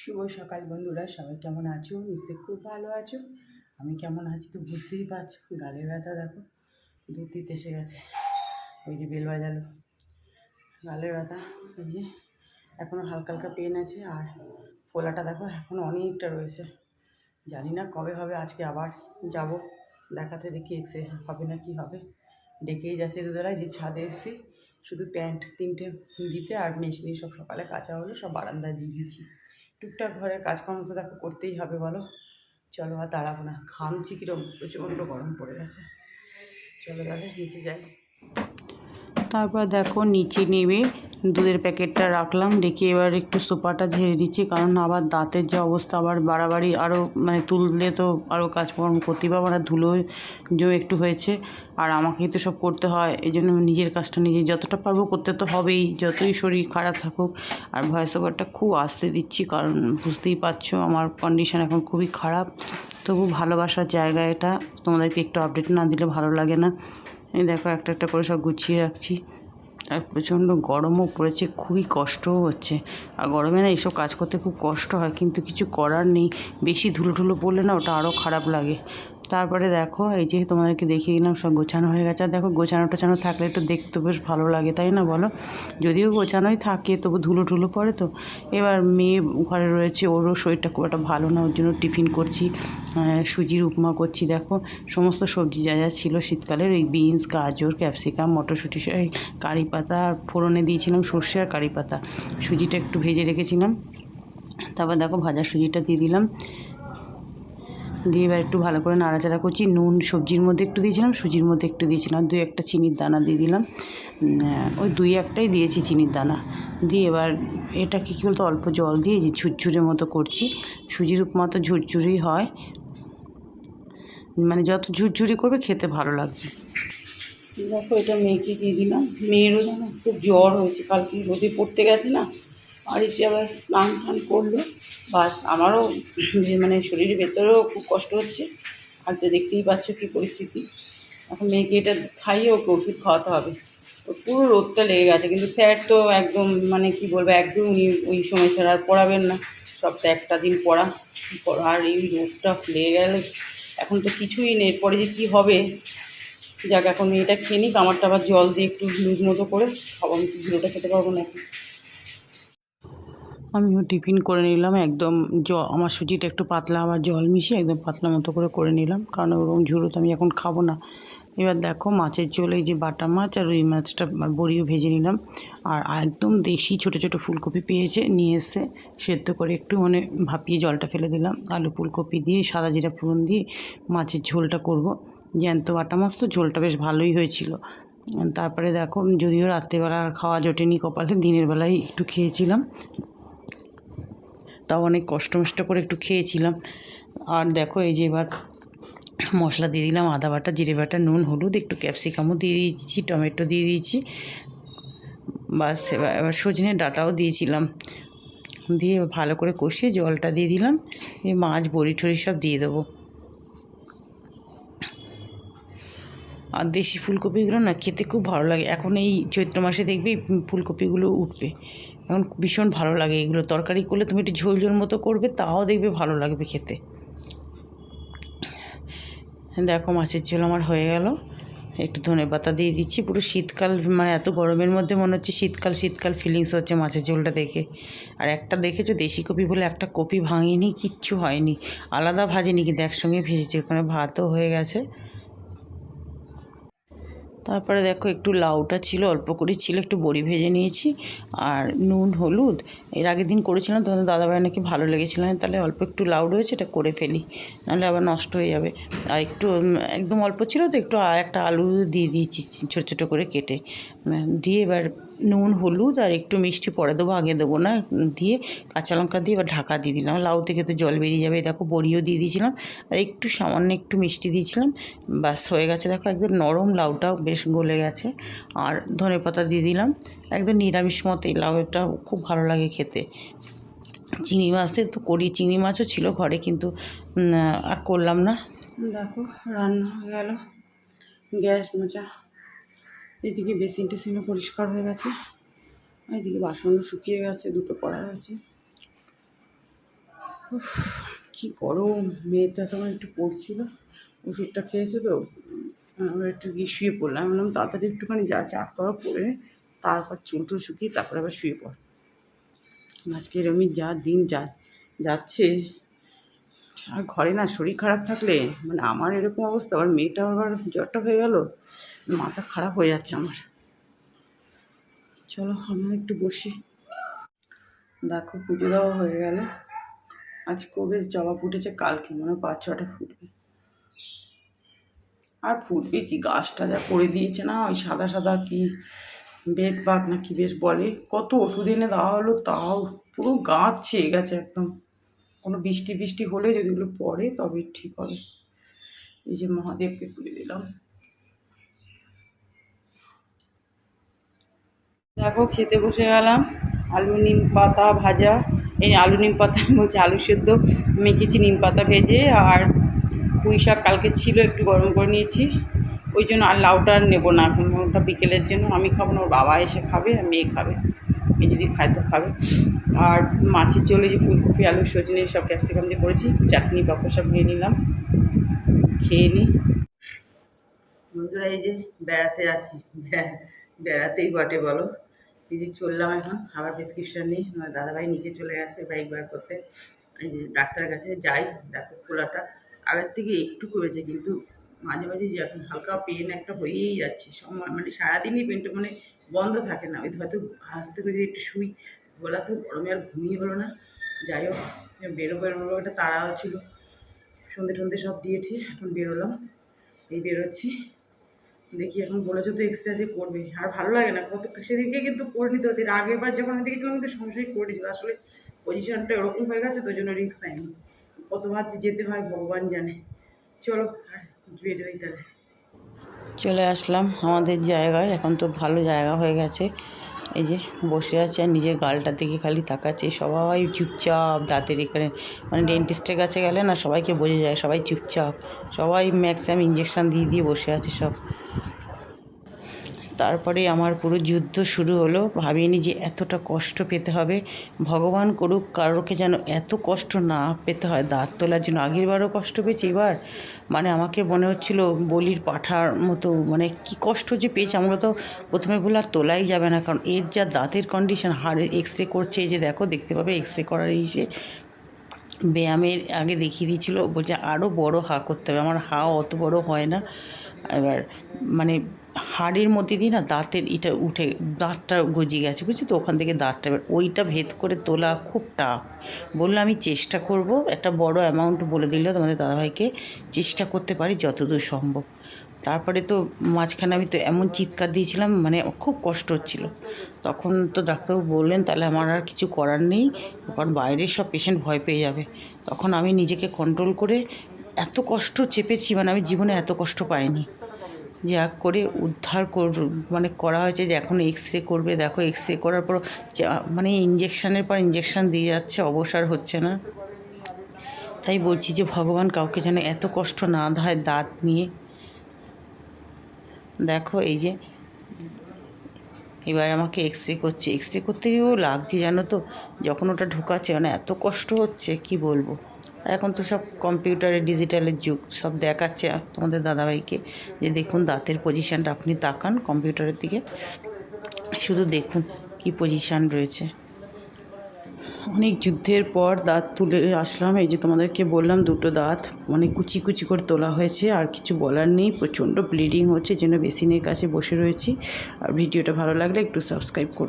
শুভ সকাল বন্ধুরা, সবাই কেমন আছো? নিশ্চয়ই খুব ভালো আছো। আমি কেমন আছি তো বুঝতেই পারছ, গালের ব্যথা দেখো দুধ দিতে এসে গেছে, ওই যে বেল বাজালো। গালের ব্যথা ওই যে এখনও হালকা হালকা পেন আছে, আর ফোলাটা দেখো এখনও অনেকটা রয়েছে। জানি না কবে হবে, আজকে আবার যাব, দেখাতে দেখি এক্সে হবে না কি হবে। ডেকেই যাচ্ছে দুধেরায় যে ছাদে এসেছি, শুধু প্যান্ট তিনটে দিতে আর মেশিনি সব সকালে কাঁচা হলো, সব বারান্দায় দিয়ে দিয়েছি টুকটাক ঘরের কাজকর্ম তো দেখো করতেই হবে, বলো। চলো আর দাঁড়াবো না। ঘামছি কিরম? প্রচণ্ড গরম পড়ে গেছে। চলো তাহলে নিচে যাই। তারপর দেখো নিচে নেমে দুধের প্যাকেটটা রাখলাম। রেখে এবার একটু সোপাটা ঝেড়ে দিচ্ছি, কারণ আবার দাঁতের যে অবস্থা, আবার বাড়াবাড়ি আরও মানে তুললে তো আরও কাজকর্ম করতে পারব না ধুলো জো একটু হয়েছে। আর আমাকেই তো সব করতে হয়, এই জন্য নিজের কাজটা নিজে যতটা পারব করতে তো হবেই, যতই শরীর খারাপ থাকুক। আর ভয়েস ওভারটা খুব আসতে দিচ্ছি, কারণ বুঝতেই পারছ আমার কন্ডিশন এখন খুবই খারাপ। তবু ভালোবাসার জায়গা এটা, তোমাদেরকে একটু আপডেট না দিলে ভালো লাগে না। এই দেখো, একটা একটা করে সব গুছিয়ে রাখছি। আর প্রচণ্ড গরমও পড়েছে, খুবই কষ্টও হচ্ছে। আর গরমে না এইসব কাজ করতে খুব কষ্ট হয়, কিন্তু কিছু করার নেই। বেশি ধুলো ঠুলো পড়লে না ওটা আরও খারাপ লাগে। তারপরে দেখো, এই যে তোমাদেরকে দেখিয়ে দিলাম, সব গোছানো হয়ে গেছে। আর দেখো, গোছানো টোছানো থাকলে একটু দেখতে বেশ ভালো লাগে, তাই না বলো? যদিও গোছানোই থাকে, তবু ধুলো ঠুলো পড়ে তো। এবার মেয়ে ঘরে রয়েছে, ওরও শরীরটা খুব একটা ভালো না, ওর জন্য টিফিন করছি সুজির উপমা করছি, দেখো। সমস্ত সবজি যা যা ছিল শীতকালের ওই বিনস, গাজর, ক্যাপসিকাম, মটরশুঁটি এই কারি পাতা, আর ফোড়নে দিয়েছিলাম সর্ষে আর কারি পাতা। সুজিটা একটু ভেজে রেখেছিলাম। তারপর দেখো, ভাজা সুজিটা দিয়ে দিলাম। দিয়ে এবার একটু ভালো করে নাড়াচাড়া করছি। নুন, সবজির মধ্যে একটু দিয়েছিলাম, সুজির মধ্যে একটু দিয়েছিলাম। দুই একটা চিনির দানা দিয়ে দিলাম। ওই দুই একটাই দিয়েছি চিনির দানা। দিয়ে এবার এটাকে কী বলতো, অল্প জল দিয়ে যে ঝুরঝুরের মতো করছি। সুজির উপমা তো ঝুরঝুরি হয়। মানে যত ঝুরঝুরি করবে খেতে ভালো লাগবে। দেখো, এটা মেয়েকে দিয়ে দিলাম। মেয়েরও যেন খুব জ্বর হয়েছে। কালকে রোদে পড়তে গেছে না। আর এসে আবার স্নান টান করল। বাস আমারও মানে শরীরের ভেতরেও খুব কষ্ট হচ্ছে। আর তো দেখতেই পাচ্ছ কী পরিস্থিতি। এখন মেয়েকে এটা খাইয়ে ওকে ওষুধ খাওয়াতে হবে। পুরো রোদটা লেগে গেছে। কিন্তু স্যার তো একদম মানে কি বলব, একদম উনি ওই সময় ছাড়া আর পড়াবেন না। সপ্তাহে একটা দিন পড়া। আর এই রোদটা লেগে গেলে। এখন তো কিছুই নেই। পরে যে কী হবে? যাক, এখন মেয়েটা খেয়ে নিক। আমারটা আবার জল দিয়ে একটু লুজ মতো করে। খাব আমি। ঝুড়োটা খেতে পারব না এখন আমিও টিফিন করে নিলাম, একদম জ, আমার সুজিটা একটু পাতলা আবার জল মিশিয়ে একদম পাতলা মতো করে করে নিলাম। কারণ ওরকম ঝুড়ো তো আমি এখন খাব না। এবার দেখো মাছের ঝোল যে বাটা মাছ আর রুই মাছটা বড়িও ভেজে নিলাম। আর একদম দেশি ছোটো ছোটো ফুলকপি পেয়েছে, নিয়ে এসে সেদ্ধ করে একটু মানে ভাপিয়ে জলটা ফেলে দিলাম। আলু ফুলকপি দিয়ে, সাদা জিরা ফোড়ন দিয়ে মাছের ঝোলটা করব। জ্যান্ত বাটা মাছ তো ঝোলটা বেশ ভালোই হয়েছিল। তারপরে দেখো যদিও রাত্রেবেলা খাওয়া জোটেনি, কপালে দিনের বেলায় একটু খেয়েছিলাম। তাও অনেক কষ্ট মষ্ট করে একটু খেয়েছিলাম। আর দেখো এই যে এবার মশলা দিয়ে দিলাম, আদা বাটা, জিরে বাটা, নুন, হলুদ, একটু ক্যাপসিকামও দিয়ে দিয়েছি, টমেটো দিয়ে দিয়েছি। বাস, এবার এবার সজনে ডাটাও দিয়েছিলাম। দিয়ে ভালো করে কষিয়ে জলটা দিয়ে দিলাম দিয়ে মাছ, বড়ি টড়ি সব দিয়ে দেবো। আর দেশি ফুলকপিগুলো না খেতে খুব ভালো লাগে। এখন এই চৈত্র মাসে দেখবি ফুলকপিগুলো উঠবে। এখন ভীষণ ভালো লাগে এগুলো। তরকারি করলে তুমি একটু ঝোল ঝোল মতো করবে, তাও দেখবে ভালো লাগবে খেতে। দেখো মাছের ঝোল আমার হয়ে গেল। একটু ধনে পাতা দিয়ে দিচ্ছি। পুরো শীতকাল মানে এত গরমের মধ্যে মনে হচ্ছে শীতকাল শীতকাল ফিলিংস হচ্ছে মাছের ঝোলটা দেখে। আর একটা দেখেছ দেশি কপি বলে একটা কপি ভাঙিনি, কিচ্ছু হয়নি। আলাদা ভাজেনি কিন্তু একসঙ্গে ভেজেছে, ওখানে ভাতও হয়ে গেছে। তারপরে দেখো একটু লাউটা ছিল, অল্প করে ছিল, একটু বড়ি ভেজে নিয়েছি। আর নুন, হলুদ এর আগের দিন করেছিলাম, তোমাদের দাদাভাই নাকি ভালো লেগেছিল তাহলে অল্প একটু লাউ রয়েছে এটা করে ফেলি, নাহলে আবার নষ্ট হয়ে যাবে। আর একটু একদম অল্প ছিল তো একটু একটা আলু দিয়ে দিয়েছি ছোটো ছোটো করে কেটে। দিয়ে এবার নুন, হলুদ আর একটু মিষ্টি পরে দেবো, আগে দেবো না, দিয়ে কাঁচা লঙ্কা দিয়ে এবার ঢাকা দিয়ে দিলাম। লাউ থেকে তো জল বেরিয়ে যাবে দেখো বড়িও দিয়ে দিয়েছিলাম, আর একটু সামান্য একটু মিষ্টি দিয়েছিলাম বাস হয়ে গেছে, দেখো একদম নরম লাউটাও বেশ গলে গেছে। আর ধনে পাতা দিয়ে দিলাম, একদম নিরামিষ মতো এই লাউটা, খুব ভালো লাগে খেতে। চিংড়ি মাছ তো করি চিংড়ি মাছও ছিল ঘরে কিন্তু আর করলাম না। দেখো রান্না হয়ে গেল। গ্যাস মোচা। এদিকে বেসিন টেসিনও পরিষ্কার হয়ে গেছে। এদিকে বাসনও শুকিয়ে গেছে দুটো পড়া উফ, কি গরম। মেয়েটা তখন একটু পড়ছিল। ওষুধটা খেয়েছে তো একটু গিয়ে শুয়ে পড়লাম। বললাম তাড়াতাড়ি একটুখানি যা চা করা নে, তারপর চুল টুল শুকিয়ে তারপরে আবার শুয়ে পড়। আজকে এরমই যা দিন যা, যাচ্ছে, আর ঘরে না শরীর খারাপ থাকলে মানে আমার এরকম অবস্থা, আবার মেয়েটা আবার জ্বরটা হয়ে গেল, মাথা খারাপ হয়ে যাচ্ছে আমার। চলো আমরা একটু বসি। দেখো, পুজো দেওয়া হয়ে গেল। আজকেও বেশ জবা ফুটেছে, কালকে মনে পাঁচ ছটা ফুটবে। আর ফুটবে কি? গাছটা যা করে দিয়েছে না, ওই সাদা সাদা কি বেগ বাগ না কি বেশ বলে। কত ওষুধ এনে দেওয়া হলো তাও পুরো গাছ ছেয়ে গেছে একদম। কোনো বৃষ্টি বৃষ্টি হলে যদি ওগুলো পড়ে তবে ঠিক হবে। এই যে মহাদেবকে তুলে দিলাম। দেখো খেতে বসে গেলাম। আলু নিম পাতা ভাজা। এই আলু নিম পাতা বলছি আলু সেদ্ধ। মেখেছি নিম পাতা ভেজে আর পুঁই শাক কালকে ছিল একটু গরম করে নিয়েছি। ওই জন্য আর লাউটা আর নেব না। এখন ওটা বিকেলের জন্য আমি খাব না, ওর বাবা এসে খাবে, আর মেয়ে খাবে। মেয়ে যদি খায় তো খাবে। আর মাছের ঝোলে যে ফুলকপি, আলু, সজনে সব ক্যাপসিকাম দিয়ে করেছি, চাটনি, পাপড় সব নিয়ে নিলাম। খেয়ে নিই বন্ধুরা, এই যে বেড়াতে বে- বেড়াতেই বটে, বলো। এই যে চললাম এখন, আবার প্রেসক্রিপশন নিই। আমার দাদাভাই নিচে চলে গেছে বাইক বার করতে। ডাক্তারের কাছে যাই, দেখো খোলাটা। আগের থেকে একটু কমেছে, কিন্তু মাঝে মাঝে হালকা পেন একটা হয়েই যাচ্ছে। সময় মানে সারাদিনই পেনটা মানে বন্ধ থাকে না। ওই হয়তো হাসতে করে একটু শুই, গলা তো গরমে আর ঘুমিয়ে হলো না। যাই হোক বেরো বেরোবো একটা তাড়াও ছিল। সন্ধে টন্ধে সব দিয়েছি, এখন বেরোলাম। এই বেরোচ্ছি। দেখি এখন বলেছ তো এক্সট্রা যে করবে। আর ভালো লাগে না, কত সেদিনকে কিন্তু করে নিতে হতো। এর আগের বার যখন আমি দেখেছিলাম কিন্তু সংশয় করে নিয়েছিল আসলে পজিশনটা ওরকম হয়ে গেছে, তো জন্য রিস্ক নেয়নি। কতবার যে যেতে হয়, ভগবান জানে। চলো, আর চলে আসলাম আমাদের জায়গায়। এখন তো ভালো জায়গা হয়ে গেছে। এই যে বসে আছে আর নিজের গালটার দিকে খালি তাকাচ্ছে। সবাই চুপচাপ দাঁতের এখানে। মানে ডেন্টিস্টের কাছে গেলে না সবাইকে বোঝা যায়, সবাই চুপচাপ। সবাই ম্যাক্সিমাম ইঞ্জেকশান দিয়ে দিয়ে বসে আছে সব। তারপরে আমার পুরো যুদ্ধ শুরু হলো। ভাবিনি যে এতটা কষ্ট পেতে হবে। ভগবান করুক কারোকে যেন এত কষ্ট না পেতে হয়, দাঁত তোলার জন্য। আগেরবারও কষ্ট পেয়েছি, এবার? মানে আমাকে মনে হচ্ছিল বলির পাঠার মতো মানে কি কষ্ট যে পেয়েছি, আমরা তো প্রথমে বলে আর তোলাই যাবে না, কারণ এর যা দাঁতের কন্ডিশন হাড়ের এক্স রে করছে যে দেখো, দেখতে পাবে এক্স রে করার এই যে ব্যায়ামের আগে দেখিয়ে দিয়েছিল, বলছে আরও বড় হা করতে হবে। আমার হা অত বড় হয় না। এবার মানে হাড়ের মধ্যে দিয়ে না দাঁতের এটা উঠে, দাঁতটা গজিয়ে গেছে বুঝছি তো? ওখান থেকে দাঁতটা ওইটা ভেদ করে তোলা খুব টাফ বলল, আমি চেষ্টা করব, একটা বড় অ্যামাউন্ট বলে দিল তোমাদের দাদাভাইকে চেষ্টা করতে পারি যতদূর সম্ভব। তারপরে তো মাঝখানে আমি তো এমন চিৎকার দিয়েছিলাম মানে খুব কষ্ট হচ্ছিল। তখন তো ডাক্তারবাবু বললেন, তাহলে আমার আর কিছু করার নেই, কারণ বাইরের সব পেশেন্ট ভয় পেয়ে যাবে। তখন আমি নিজেকে কন্ট্রোল করে এত কষ্ট চেপেছি মানে আমি জীবনে এত কষ্ট পাইনি। যা করে উদ্ধার কর মানে করা হয়েছে যে এখন এক্স রে করবে, দেখো এক্স রে করার পর যা- মানে ইঞ্জেকশানের পর ইঞ্জেকশান দিয়ে যাচ্ছে, অবসর হচ্ছে না। তাই বলছি যে ভগবান কাউকে যেন এত কষ্ট না দেয় দাঁত নিয়ে। দেখো এই যে, এবার আমাকে এক্স রে করছে। এক্স রে করতে গিয়েও লাগছে জানো তো, যখন ওটা ঢোকাচ্ছে মানে এত কষ্ট হচ্ছে, কি বলব? এখন তো সব কম্পিউটারে, ডিজিটালের যুগ, সব দেখাচ্ছে তোমাদের দাদাভাইকে যে দেখুন দাঁতের পজিশানটা আপনি তাকান কম্পিউটারের দিকে। শুধু দেখুন কি পজিশান রয়েছে। অনেক যুদ্ধের পর দাঁত তুলে আসলাম, এই যে তোমাদেরকে বললাম দুটো দাঁত মানে কুচি কুচি করে তোলা হয়েছে, আর কিছু বলার নেই, প্রচণ্ড ব্লিডিং হচ্ছে জন্য বেসিনের কাছে বসে রয়েছি। আর ভিডিওটা ভালো লাগলে একটু সাবস্ক্রাইব করুন।